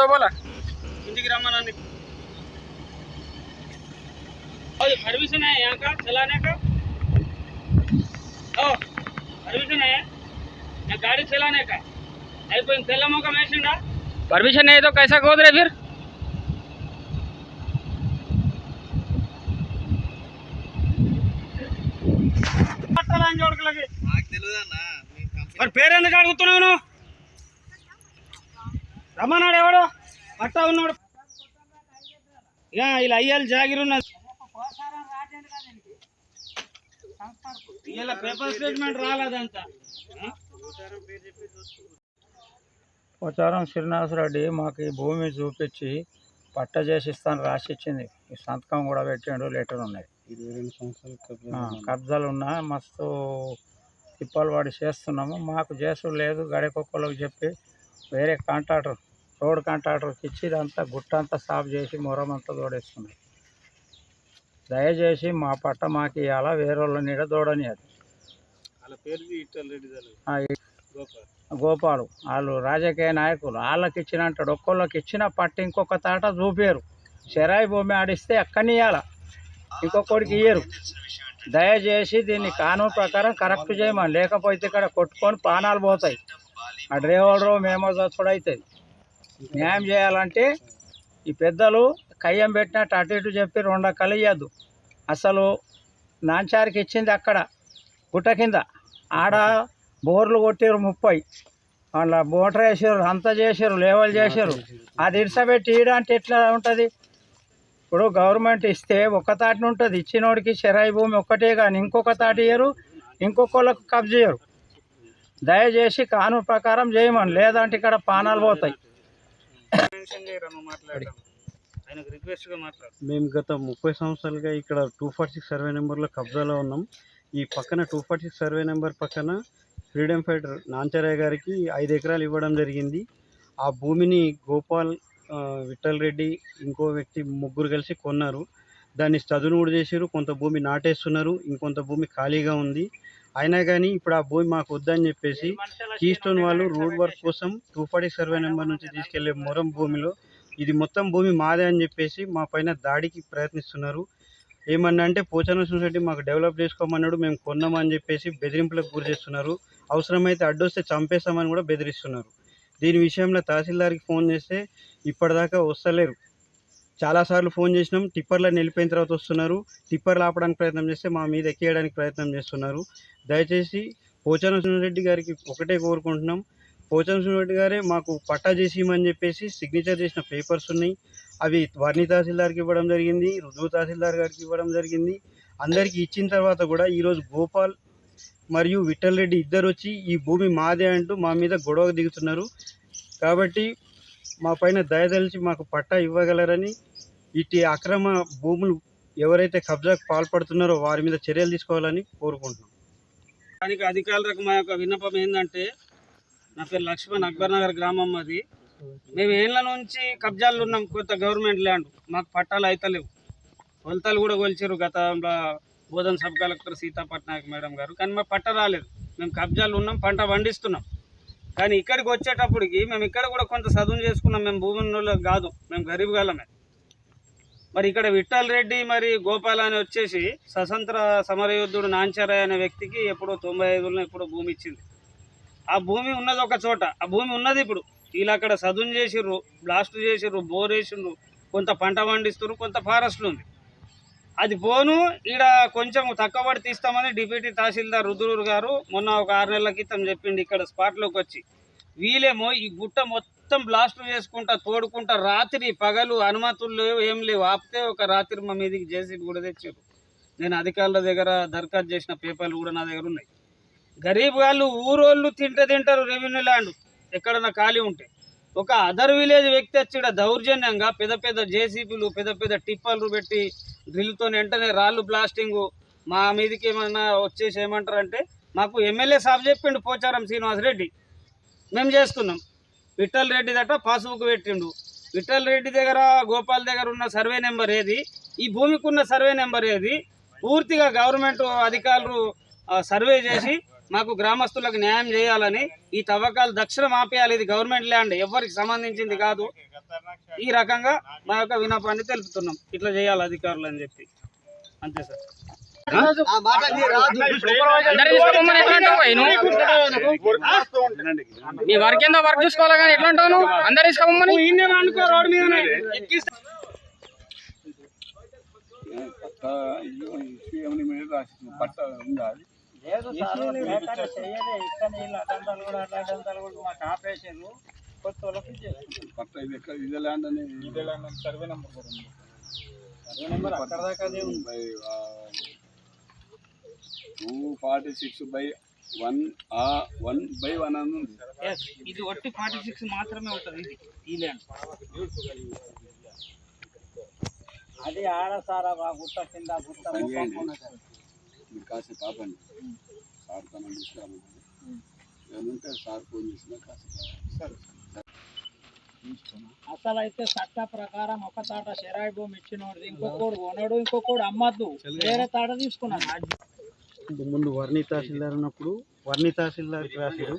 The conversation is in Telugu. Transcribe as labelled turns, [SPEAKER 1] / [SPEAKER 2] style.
[SPEAKER 1] दो बोला हिंदी ग्रामर आने और परमिशन है यहाँ का चलाने का ओ परमिशन है यहाँ गाड़ी चलाने का అయిపోయింది తెల్ల మొక్క వేసిండా పర్మిషన్ नहीं है तो कैसा खोद रहे फिर పట్టాలని జోడుకులకి మరి పేరు ఎందుకు అడుగుతున్నావు నువ్వు రమ్మన్నాడు ఎవడు? పట్టా ఉన్నాడు. ఇలా అయ్యాలి జాగిరి ఉన్నది ఇలా పేపర్ స్టేట్మెంట్ రాలేదంతా
[SPEAKER 2] పోచారం శ్రీనివాసరెడ్డి మాకు ఈ భూమి చూపించి పట్ట చేసి ఇస్తాను రాసి ఇచ్చింది. ఈ సంతకం కూడా పెట్టిండు లెటర్ ఉన్నాయి. కబ్జాలు ఉన్నా మస్తు తిప్పలు పడి చేస్తున్నాము. మాకు చేసుడు లేదు గడికొక్కలకు చెప్పి వేరే కాంట్రాక్టర్ రోడ్ కాంట్రాక్టర్కి ఇచ్చి ఇదంతా గుట్ట అంతా సాఫ్ చేసి మొరం అంతా దయచేసి మా పట్ట మాకు ఇవాళ వేరే వాళ్ళ నీడ దూడని అది
[SPEAKER 1] గోపాల్.
[SPEAKER 2] వాళ్ళు రాజకీయ నాయకులు. వాళ్ళకి ఇచ్చిన అంటాడు ఒక్కొక్కరికి ఇచ్చిన పట్టు ఇంకొక తాట చూపారు. చెరాయి భూమి ఆడిస్తే ఎక్కనియాల ఇంకొకరికి ఇయ్యరు. దయచేసి దీన్ని కానూను ప్రకారం కరెక్ట్ చేయమని. లేకపోతే ఇక్కడ కొట్టుకొని ప్రాణాలు పోతాయి. ఆ డ్రైవరు మేమో చూడవుతుంది న్యాయం చేయాలంటే ఈ పెద్దలు కయ్యం పెట్టినట్టు అటు ఇటు చెప్పి రెండు కలియద్దు. అసలు నాంచారికి ఇచ్చింది అక్కడ గుట్ట కింద. ఆడ బోర్లు కొట్టారు ముప్పై. వాళ్ళ మోటార్ వేసారు అంతా చేశారు లేవల్ చేశారు అది ఇడిసబెట్టి అంటే ఎట్లా ఉంటుంది? ఇప్పుడు గవర్నమెంట్ ఇస్తే ఒక్క తాటిని ఉంటుంది. ఇచ్చినోడికి చెరాయి భూమి ఒక్కటే కానీ ఇంకొక తాటి ఇయ్యరు ఇంకొకళ్ళకు కబ్జ చేయరు. దయచేసి కానూను ప్రకారం చేయమని. లేదంటే ఇక్కడ పానాలు పోతాయి.
[SPEAKER 1] మెన్షన్ మాట్లాడడం ఆయనకు మాట్లాడు.
[SPEAKER 3] మేము గత ముప్పై సంవత్సరాలుగా ఇక్కడ టూ ఫార్టీ సిక్స్ సర్వే నెంబర్లో కబ్జాలో ఉన్నాం. ఈ పక్కన two forty six survey number పక్కన ఫ్రీడమ్ ఫైటర్ నాంచరయ్య గారికి ఐదు ఎకరాలు ఇవ్వడం జరిగింది. ఆ భూమిని గోపాల్ విఠల్ రెడ్డి ఇంకో వ్యక్తి ముగ్గురు కలిసి కొన్నారు. దాన్ని చదును కూడా చేసారు కొంత భూమి నాటేస్తున్నారు. ఇంకొంత భూమి ఖాళీగా ఉంది. అయినా కానీ ఇప్పుడు ఆ భూమి మాకు వద్దని చెప్పేసి కీస్టోన్ వాళ్ళు రోడ్ వర్క్ కోసం టూ ఫార్టీ సర్వే నెంబర్ నుంచి తీసుకెళ్ళే మొరం భూమిలో ఇది మొత్తం భూమి మాదే అని చెప్పేసి మా పైన దాడికి ప్రయత్నిస్తున్నారు. ఏమన్నా అంటే పోచారం సొసైటీ మాకు డెవలప్ చేసుకోమన్నాడు మేము కొన్నామని చెప్పేసి బెదిరింపులకు గురి చేస్తున్నారు. అవసరమైతే అడ్డొస్తే చంపేస్తామని కూడా బెదిరిస్తున్నారు. దీని విషయంలో తహసీల్దార్కి ఫోన్ చేస్తే ఇప్పటిదాకా వస్తలేరు. చాలాసార్లు ఫోన్ చేసినాం. టిప్పర్లను వెళ్ళిపోయిన తర్వాత వస్తున్నారు. టిప్పర్లు ఆపడానికి ప్రయత్నం చేస్తే మా మీద ఎక్కేయడానికి ప్రయత్నం చేస్తున్నారు. దయచేసి పోచారం రెడ్డి గారికి ఒకటే కోరుకుంటున్నాం. పోచారం రెడ్డి గారే మాకు పట్టా చేసిమని చెప్పేసి సిగ్నేచర్ చేసిన పేపర్స్ ఉన్నాయి. అవి వర్ణి తహసీల్దార్కి ఇవ్వడం జరిగింది రుజువు తహసీల్దార్ గారికి ఇవ్వడం జరిగింది. అందరికీ ఇచ్చిన తర్వాత కూడా ఈరోజు గోపాల్ మరియు విఠల్ రెడ్డి ఇద్దరు వచ్చి ఈ భూమి మాదే అంటూ మా మీద గొడవ దిగుతున్నారు. కాబట్టి మా పైన దయదలిచి మాకు పట్టా ఇవ్వగలరని ఇటు అక్రమ భూములు ఎవరైతే కబ్జాకు పాల్పడుతున్నారో వారి మీద చర్యలు తీసుకోవాలని కోరుకుంటున్నాం.
[SPEAKER 1] దానికి అధికారులకు మా యొక్క విన్నపం ఏంటంటే నా పేరు లక్ష్మణ్ అక్బర్ నగర్ గ్రామం అది మేము ఏళ్ళ నుంచి కబ్జాలు ఉన్నాం కొత్త గవర్నమెంట్ ల్యాండ్. మాకు పట్టాలు అయితలేవు. కొలతలు కూడా కొలిచారు గతంలో Bodhan sub collector Sita Patnaik madam గారు. కానీ మా పట్ట రాలేదు. మేము కబ్జాలు ఉన్నాం పంట పండిస్తున్నాం. కానీ ఇక్కడికి వచ్చేటప్పటికి మేము ఇక్కడ కూడా కొంత చదువు చేసుకున్నాం. మేము భూమి కాదు. మేము గరీబ్ గాలమే మరి ఇక్కడ విఠల్ రెడ్డి మరి గోపాల్ అని వచ్చేసి స్వతంత్ర సమరయోధుడు నాంచారయ్య అనే వ్యక్తికి ఎప్పుడో తొంభై ఐదులో ఎప్పుడో భూమి ఇచ్చింది. ఆ భూమి ఉన్నది ఒక చోట. ఆ భూమి ఉన్నది ఇప్పుడు. వీళ్ళు అక్కడ సదును చేసిర్రు బ్లాస్ట్ చేసిర్రు బోర్ వేసిర్రు కొంత పంట పండిస్తున్నారు కొంత ఫారెస్ట్లు ఉంది. అది పోను ఈడ కొంచెం తక్కువ పడి తీస్తామని డిప్యూటీ తహసీల్దార్ రుద్రూరు గారు మొన్న ఒక ఆరు నెలల క్రితం చెప్పిండు ఇక్కడ స్పాట్లోకి వచ్చి. వీళ్ళేమో ఈ గుట్ట మొత్తం బ్లాస్ట్ చేసుకుంటా తోడుకుంటా రాత్రి పగలు అనుమతులు లేవు ఏం లేవు. ఆపితే ఒక రాత్రి మా మీదకి జేసీబీ కూడా తెచ్చారు. నేను అధికారుల దగ్గర దరఖాస్తు చేసిన పేపర్లు కూడా నా దగ్గర ఉన్నాయి. గరీబ్ వాళ్ళు ఊరోళ్ళు తింటే తింటారు రెవెన్యూ ల్యాండ్. ఎక్కడన్నా ఖాళీ ఉంటే. ఒక అదర్ విలేజ్ వ్యక్తి వచ్చిన దౌర్జన్యంగా పెద్ద పెద్ద జేసీబీలు పెద్ద పెద్ద టిప్పర్లు పెట్టి డ్రిల్తో వెంటనే రాళ్ళు బ్లాస్టింగ్ మా మీదకి ఏమన్నా వచ్చేసి ఏమంటారంటే మాకు ఎమ్మెల్యే సాబ్ చెప్పిండు పోచారం శ్రీనివాస్ రెడ్డి మేము చేస్తున్నాం విఠల్ రెడ్డి దట పాస్బుక్ పెట్టిండు. విఠల్ రెడ్డి దగ్గర గోపాల్ దగ్గర ఉన్న సర్వే నెంబర్ ఏది? ఈ భూమికి ఉన్న సర్వే నెంబర్ ఏది? పూర్తిగా గవర్నమెంట్ అధికారులు సర్వే చేసి మాకు గ్రామస్తులకు న్యాయం చేయాలని ఈ తవ్వకాలు దక్షిణ ఆపేయాలి ఇది గవర్నమెంట్ ల్యాండ్ ఎవరికి సంబంధించింది కాదు. ఈ రకంగా మా యొక్క వినపాన్ని తెలుపుతున్నాం. ఇట్లా చేయాలి అధికారులు అని చెప్పి. అంతే సార్.
[SPEAKER 4] నీ వర్క్ ఏందో వర్క్ చూసుకోవాలి కానీ ఎట్లా నువ్వు? అందరు తీసుకోమని
[SPEAKER 1] అనుకో
[SPEAKER 2] లేదు సార్ లేకుండా కూడా అడ్డంతాలు కూడా మాకు ఆపేసారు కొత్త వాళ్ళకి ఇచ్చేసారు. సర్వే నెంబర్ అక్కడ దాకా ఉంది.
[SPEAKER 5] Two forty six by one ఆ వన్ బై వన్ అని ఉంది.
[SPEAKER 1] ఇది ఒట్టి ఫార్టీ సిక్స్ మాత్రమే ఉంటుంది ఇది. ఈ ల్యాండ్
[SPEAKER 2] అది ఆడ సారా ఆ గుట్ట కింద గుట్ట.
[SPEAKER 5] మీరు కాసేపు ఆపండి సార్ తన తీసుకురామని ఏమంటే సార్ ఫోన్ చేసిన కాసేపు
[SPEAKER 2] అసలు అయితే చట్ట ప్రకారం ఒక తాట షెరాయి భూమి ఇచ్చినోడు ఇంకొకడు కొనడు ఇంకొకడు అమ్మద్దు. వేరే తాట తీసుకున్నాడు.
[SPEAKER 3] ముందు వర్ణి తహసీల్దార్ ఉన్నప్పుడు వర్ణి తహసీల్దార్ రాశారు